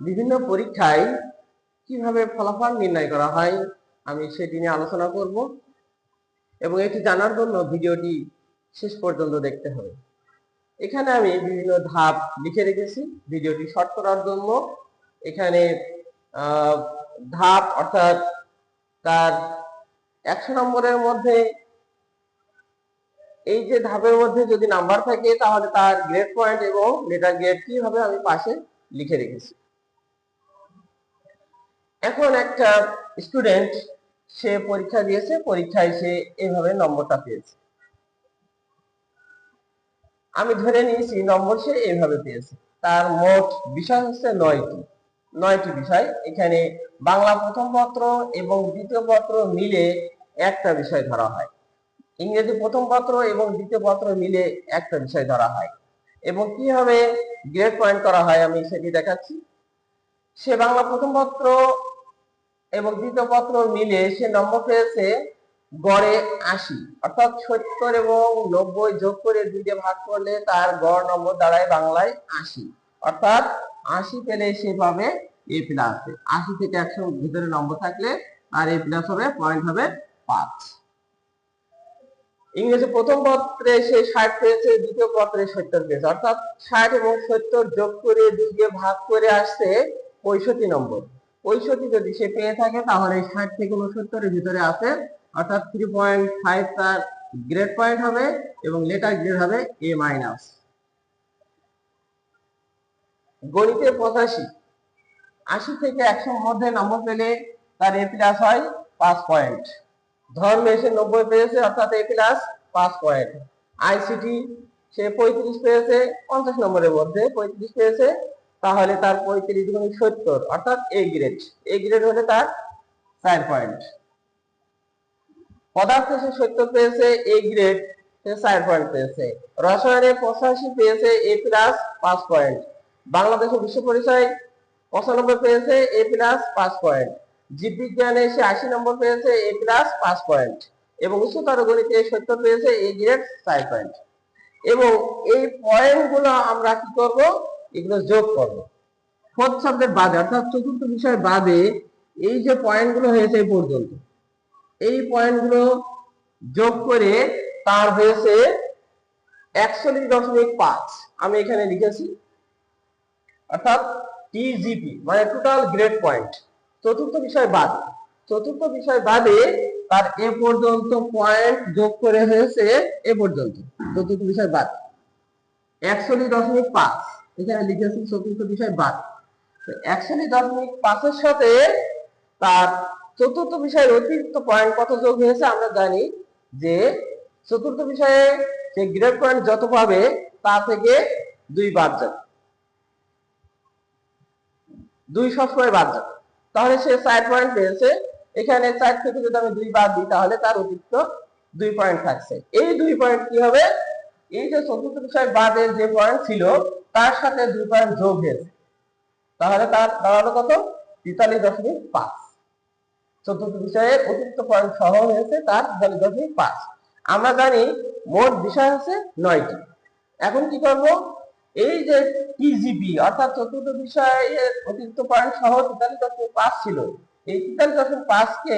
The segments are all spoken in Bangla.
বিভিন্ন পরীক্ষায় কীভাবে ফলাফল নির্ণয় করা হয়, আমি সেটি নিয়ে আলোচনা করব এবং এটি জানার জন্য ভিডিওটি শেষ পর্যন্ত দেখতে হবে। এখানে আমি বিভিন্ন ধাপ লিখে রেখেছি, ভিডিওটি শর্ট করার জন্য। এখানে ধাপ অর্থাৎ তার একশো নম্বরের মধ্যে এই যে ধাপের মধ্যে যদি নাম্বার থাকে, তাহলে তার গ্রেড পয়েন্ট এবং লেটার গ্রেড কি হবে আমি পাশে লিখে রেখেছি। এখন একটা স্টুডেন্ট সে পরীক্ষা দিয়েছে, পরীক্ষায় সে এভাবে নম্বরটা পেয়েছে। আমি ধরে নিয়েছি, নম্বর সে এইভাবে পেয়েছে। তার মোট বিষয় হচ্ছে নয়টি। নয়টি বিষয়। এখানে বাংলা প্রথম পত্র এবং দ্বিতীয় পত্র মিলে একটা বিষয় ধরা হয়। ইংরেজি প্রথম পত্র এবং দ্বিতীয় পত্র মিলে একটা বিষয় ধরা হয়। এবং কীভাবে গ্রেড পয়েন্ট করা হয় আমি সেটি দেখাচ্ছি। সে বাংলা প্রথম পত্র এবং দ্বিতীয় পত্র মিলে সে নম্বর পেয়েছে গড়ে আশি। অর্থাৎ সত্তর এবং নব্বই যোগ করে দুইটা ভাগ করলে তার গড় নম্বর দাঁড়ায় বাংলায় আশি। অর্থাৎ আশি পেলে সে পাবে এ প্লাস আশি থেকে একশো ভিতরে নম্বর থাকলে আর এ প্লাস হবে পয়েন্ট হবে পাঁচ। ইংরেজি প্রথম পত্রে সে ষাট পেয়েছে, দ্বিতীয় পত্রে সত্তর পেয়েছে। অর্থাৎ ষাট এবং সত্তর যোগ করে দুই ভাগ করে আসছে পঁয়ষট্টি নম্বর। পঁয়ষট্টি যদি সে পেয়ে থাকে, তাহলে ষাট থেকে উনসত্তরের ভিতরে আছে। অর্থাৎ থ্রি পয়েন্ট ফাইভ তার গ্রেড পয়েন্ট হবে এবং লেটার গ্রেড হবে এ মাইনাস গণিতে পঁচাশি। আশি থেকে একশোর মধ্যে নম্বর পেলে তার এ প্লাস হয় পাঁচ পয়েন্ট ধর্মে সে নব্বই পেয়েছে, অর্থাৎ এ প্লাস পাঁচ পয়েন্ট আইসিটি সে পঁয়ত্রিশ পেয়েছে, পঞ্চাশ নম্বরের মধ্যে পঁয়ত্রিশ পেয়েছে তাহলে তার পঁয়ত্রিশ গুণ সত্তর, অর্থাৎ এ গ্রেড এ গ্রেড হলে তার চার পয়েন্ট পদার্থ সে সত্তর পেয়েছে এ গ্রেড সে চার পয়েন্ট পেয়েছে। রসায়নে পঁচাশি পেয়েছে এ প্লাস পাঁচ পয়েন্ট বাংলাদেশের বিশ্ব পরিচয় পঁচানব্বই পেয়েছে এ প্লাস পাঁচ পয়েন্ট জীববিজ্ঞানে সে আশি নম্বর পেয়েছে এ প্লাস পাঁচ পয়েন্ট এবং উচ্চতর গণিতে সত্তর পেয়েছে এ গ্রেড চার পয়েন্ট এবং এই পয়েন্টগুলো আমরা কি করব? এগুলো যোগ করব ফোর্থ সাবজেক্ট বাদে, অর্থাৎ চতুর্থ বিষয় বাদে, এই যে পয়েন্টগুলো হয়েছে এই পর্যন্ত, এই পয়েন্টগুলো যোগ করে তার হয়েছে একচল্লিশ দশমিক পাঁচ। আমি এখানে লিখেছি, অর্থাৎ টিজিপি মানে টোটাল গ্রেড পয়েন্ট চতুর্থ বিষয় বাদ, চতুর্থ বিষয় বাদে তার এ পর্যন্ত পয়েন্ট যোগ করে হয়েছে এ পর্যন্ত, চতুর্থ বিষয় বাদ। একচল্লিশ দশমিক পাঁচ। এখানে লিখেছি চতুর্থ বিষয় বাদ। তো দশমিক পাঁচের সাথে তার চতুর্থ বিষয়ের অতিরিক্ত পয়েন্ট কত যোগ হয়েছে আমরা জানি যে চতুর্থ বিষয়ে যে গ্রেড পয়েন্ট যত পাবে তা থেকে দুই বাদ যাবে। দুই সবসময় বাদ যাবে। তাহলে সে চার পয়েন্ট পেয়েছে। এখানে চার থেকে যদি আমি দুই বাদ দিই তাহলে তার অতিরিক্ত দুই পয়েন্ট থাকছে। এই দুই পয়েন্ট কি হবে? এই যে চতুর্থ বিষয় বাদের যে পয়েন্ট ছিল, তার সাথে দুই পয়েন্ট যোগ হয়েছে। তাহলে তার দাঁড়াল কত? তেতাল্লিশ দশমিক পাঁচ। চতুর্থ বিষয়ে অতিরিক্ত পয়েন্ট সহ হয়েছে, তার তেতাল্লিশ দশমিক পাঁচ। আমরা জানি মোট বিষয় হচ্ছে নয়টি। এখন কি করব? এই যে টিজিপি অর্থাৎ চতুর্থ বিষয়ে অতিরিক্ত পয়েন্ট সহ তেতাল্লিশ দশমিক পাঁচ ছিল, এই তেতাল্লিশ দশমিক পাঁচকে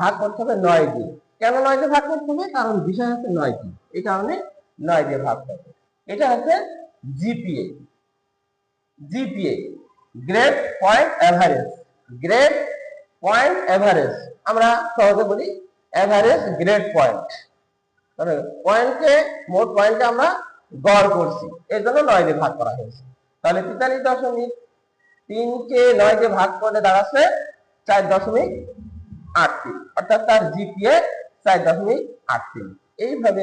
ভাগ করতে হবে নয় দিয়ে কেন নয় দিয়ে ভাগ করতে হবে? কারণ বিষয় হচ্ছে নয়টি। এই কারণে নয় দিয়ে ভাগ করতে হবে এটা হচ্ছে GPA GPA grade point average grade point average আমরা সহজে বলি এভারেজ গ্রেড পয়েন্ট মানে পয়েন্টকে মোট পয়েন্টকে আমরা গড় করছি। এর জন্য নয় দিয়ে ভাগ করা হয়েছে। তাহলে তেতাল্লিশ দশমিক তিনকে নয় দিয়ে ভাগ করলে দাঁড়াচ্ছে চার দশমিক আট তিন। অর্থাৎ তার জিপিএ চার দশমিক আট তিন। এইভাবে